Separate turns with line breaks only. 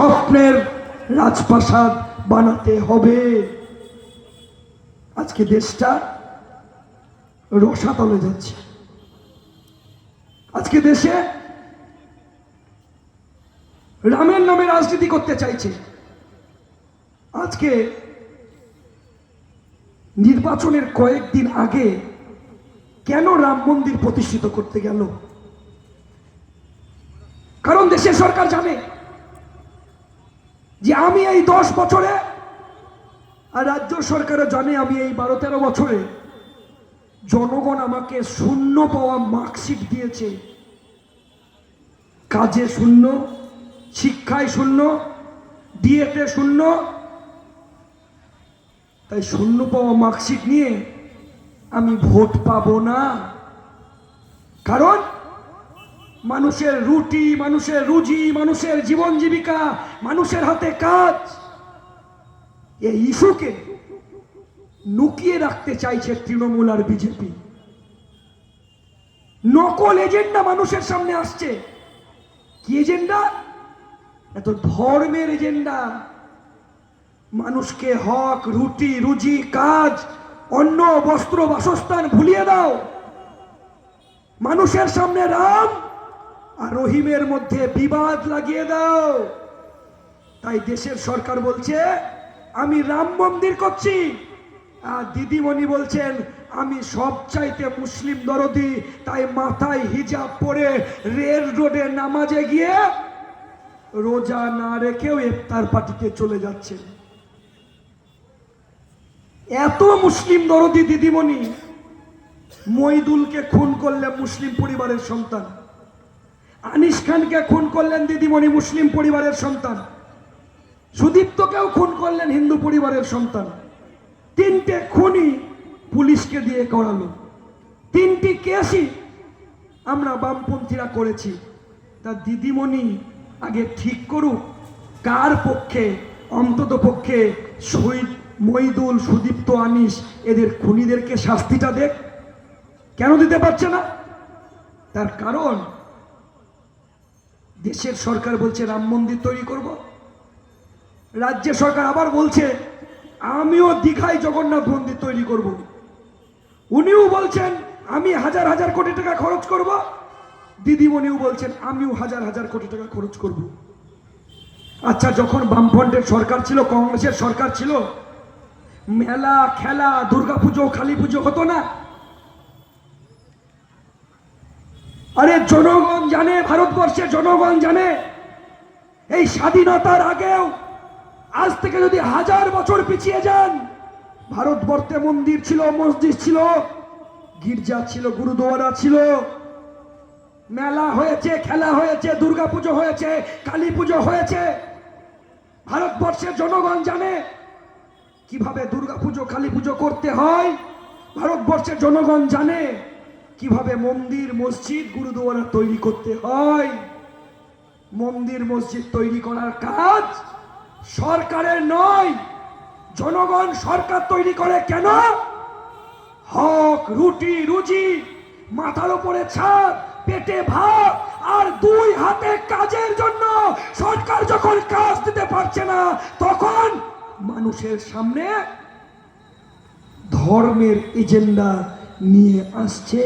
স্বপ্নের রাজপ্রাসাদ বানাতে হবে। আজকে দেশটা রসাতলে যাচ্ছে। আজকে দেশে রামের নামে রাজনীতি করতে চাইছে। আজকে নির্বাচনের কয়েকদিন আগে কেন রাম মন্দির প্রতিষ্ঠিত করতে গেল? কারণ দেশের সরকার জানে যে আমি এই দশ বছরে আর রাজ্য সরকারও জানে আমি এই বারো তেরো বছরে জনগণ আমাকে শূন্য পাওয়া মার্কশিট দিয়েছে। কাজে শূন্য, শিক্ষায় শূন্য, ডিএতে শূন্য। তাই শূন্য পাওয়া মার্কশিট নিয়ে আমি ভোট পাবো না। কারণ মানুষের রুটি, মানুষের রুজি, মানুষের জীবন জীবিকা, মানুষের হাতে কাজ। এই ইস্যুকে লুকিয়ে রাখতে চাইছে তৃণমূল আর বিজেপি। নকল এজেন্ডা মানুষের সামনে আসছে। কি এজেন্ডা? এত ধর্মের এজেন্ডা। মানুষকে হক, রুটি, রুজি, কাজ, অন্ন, বস্ত্র, বাসস্থান ভুলিয়ে দাও। মানুষের সামনে রাম আর রহিমের মধ্যে বিবাদ লাগিয়ে দাও। তাই দেশের সরকার বলছে, আমি রাম মন্দির করছি। আর দিদিমণি বলছেন, আমি সব চাইতে মুসলিম দরদি, তাই মাথায় হিজাব পরে রেল রোডে নামাজে গিয়ে রোজা না রেখেও ইফতার পার্টিতে চলে যাচ্ছেন এত মুসলিম দরদি দিদিমণি, মইদুলকে খুন করলে মুসলিম পরিবারের সন্তান। আনিস খানকে খুন করলেন দিদিমণি মুসলিম পরিবারের সন্তান। সুদীপ্তকেও খুন করলেন হিন্দু পরিবারের সন্তান। তিনটে খুনি পুলিশকে দিয়ে করালো তিনটি কেসই আমরা বামপন্থীরা করেছি। তা দিদিমণি আগে ঠিক করুক, কার পক্ষে, অন্তত পক্ষে শহীদ মইদুল, সুদীপ্ত, আনিস এদের খুনিদেরকে শাস্তিটা দেখ। কেন দিতে পারছে না? তার কারণ দেশের সরকার বলছে রাম মন্দির তৈরি করব। রাজ্য সরকার আবার বলছে, আমিও দীঘায় জগন্নাথ মন্দির তৈরি করব। উনিও বলছেন, আমি হাজার হাজার কোটি টাকা খরচ করব। দিদিমণিও বলছেন, আমিও হাজার হাজার কোটি টাকা খরচ করব। আচ্ছা যখন বামফ্রন্টের সরকার ছিল, কংগ্রেসের সরকার ছিল, মেলা, খেলা, দুর্গাপুজো কালী পুজো হতো না? আরে জনগণ জানে ভারতবর্ষের জনগণ জানে, এই স্বাধীনতার আগেও, আজ থেকে যদি হাজার বছর পিছিয়ে যান ভারতবর্ষে মন্দির ছিল, মসজিদ ছিল, গির্জা ছিল, গুরুদুয়ারা ছিল, মেলা হয়েছে, খেলা হয়েছে, দুর্গাপুজো হয়েছে কালী পুজো হয়েছে ভারতবর্ষের জনগণ জানে, কীভাবে দুর্গাপুজো কালী পুজো করতে হয় ভারতবর্ষের জনগণ জানে কীভাবে মন্দির, মসজিদ, গুরুদুয়ারা তৈরি করতে হয়? মন্দির, মসজিদ তৈরি করার কাজ সরকারের নয়, জনগণ সরকার তৈরি করে কেন? হক, রুটি, রুজি, মাথার উপরে ছাদ, পেটে ভাত, আর দুই হাতে কাজের জন্য সরকার যখন কাজ দিতে পারছে না, তখন মানুষের সামনে ধর্মের এজেন্ডা নিয়ে আসছে।